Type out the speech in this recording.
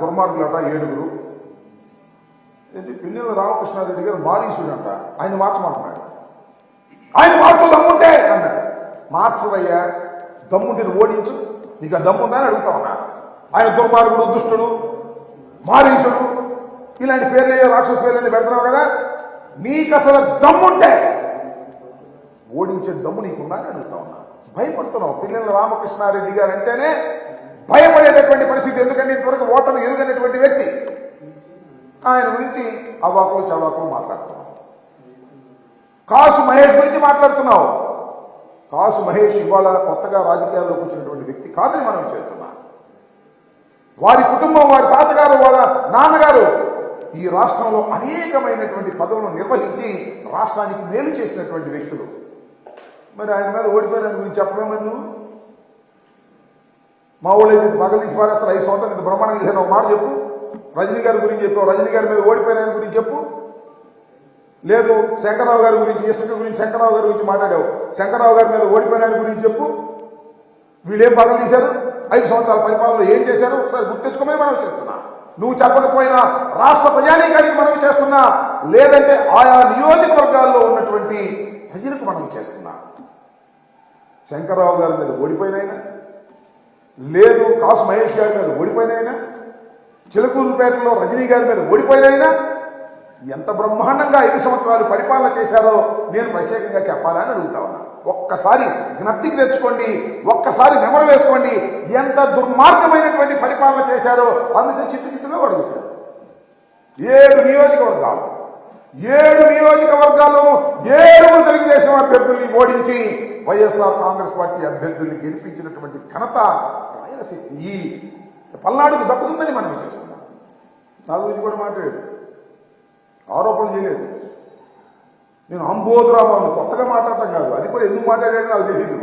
దుర్మార్గులట ఏడుగురు. ఏంటి? పిన్నెల రామకృష్ణారెడ్డి గారు మారీసుడంట ఆయన మార్చమంటున్నాడు ఆయన మార్చు దమ్ముంటే అన్నాడు. మార్చవయ్యా దమ్ముంటే నువ్వు ఓడించు. నీకు ఆ దమ్ముందా అని అడుగుతా ఉన్నా. ఆయన దుర్మార్గుడు దుష్టుడు మారీసుడు ఇలాంటి పేర్లు రాక్షస పేర్లు పెడుతున్నావు కదా? నీకు అసలు దమ్ముంటే ఓడించే దమ్ము నీకున్నా అని అడుగుతా ఉన్నా. భయపడుతున్నావు. పిల్లల రామకృష్ణారెడ్డి గారు అంటేనే భయపడేటటువంటి పరిస్థితి. ఎందుకంటే ఇంతవరకు ఓటమి ఎరుగనటువంటి వ్యక్తి. ఆయన గురించి అవాకులు చవాకులు మాట్లాడుతున్నావు కాసు మహేష్ గురించి మాట్లాడుతున్నావు కాసు మహేష్ ఇవాళ కొత్తగా రాజకీయాల్లోకి వచ్చినటువంటి వ్యక్తి కాదని మనం చేస్తున్నాం. వారి కుటుంబం వారి తాతగారు వాళ్ళ నాన్నగారు ఈ రాష్ట్రంలో అనేకమైనటువంటి పదవులను నిర్వహించి రాష్ట్రానికి మేలు చేసినటువంటి వ్యక్తులు. మరి ఆయన మీద ఓడిపోయిన గురించి చెప్పలేమని నువ్వు? మా ఊళ్ళో ఇది పగలు తీసి పారేస్తారు ఐదు సంవత్సరాలు ఇంత బ్రహ్మాండం చేశాను ఒక మాట చెప్పు. రజనీ గారి గురించి చెప్పావు రజనీ గారి మీద ఓడిపోయినాయని గురించి చెప్పు. లేదు శంకరరావు గారి గురించి ఇసుక గురించి శంకరరావు గారి గురించి మాట్లాడావు. శంకరరావు గారి మీద ఓడిపోయినాయని గురించి చెప్పు. వీళ్ళేం పగలు తీశారు? ఐదు సంవత్సరాల పరిపాలనలో ఏం చేశారు? ఒకసారి గుర్తించుకోమని మనం చేస్తున్నా. నువ్వు చెప్పకపోయినా రాష్ట్ర ప్రజానీకానికి మనం చేస్తున్నా. లేదంటే ఆయా నియోజకవర్గాల్లో ఉన్నటువంటి ప్రజలకు మనం చేస్తున్నా. శంకరరావు గారి మీద ఓడిపోయినైనా లేదు కాసు మహేష్ గారి మీద ఓడిపోయినైనా చిలకూరుపేటలో రజనీ గారి మీద ఓడిపోయినైనా ఎంత బ్రహ్మాండంగా ఐదు సంవత్సరాలు పరిపాలన చేశారో నేను ప్రత్యేకంగా చెప్పాలని అడుగుతా ఉన్నా. ఒక్కసారి జ్ఞప్తికి తెచ్చుకోండి ఒక్కసారి నెమరు వేసుకోండి ఎంత దుర్మార్గమైనటువంటి పరిపాలన చేశారో అందుకే చిట్టు చిట్టుగా అడుగుతారు ఏడు నియోజకవర్గాలు ఏడు నియోజకవర్గాల్లోనూ ఏడుగురు తెలుగుదేశం అభ్యర్థుల్ని ఓడించి వైఎస్ఆర్ కాంగ్రెస్ పార్టీ అభ్యర్థుల్ని గెలిపించినటువంటి ఘనత రాయలసీమ ఈ పల్నాడుకు దక్కుతుందని మనం విచారిస్తున్నాం నా గురించి కూడా మాట్లాడాడు ఆరోపణ చేయలేదు. నేను అంబోధురాబాబు కొత్తగా మాట్లాడటం కాదు. అది కూడా ఎందుకు మాట్లాడాడో నాకు తెలియదు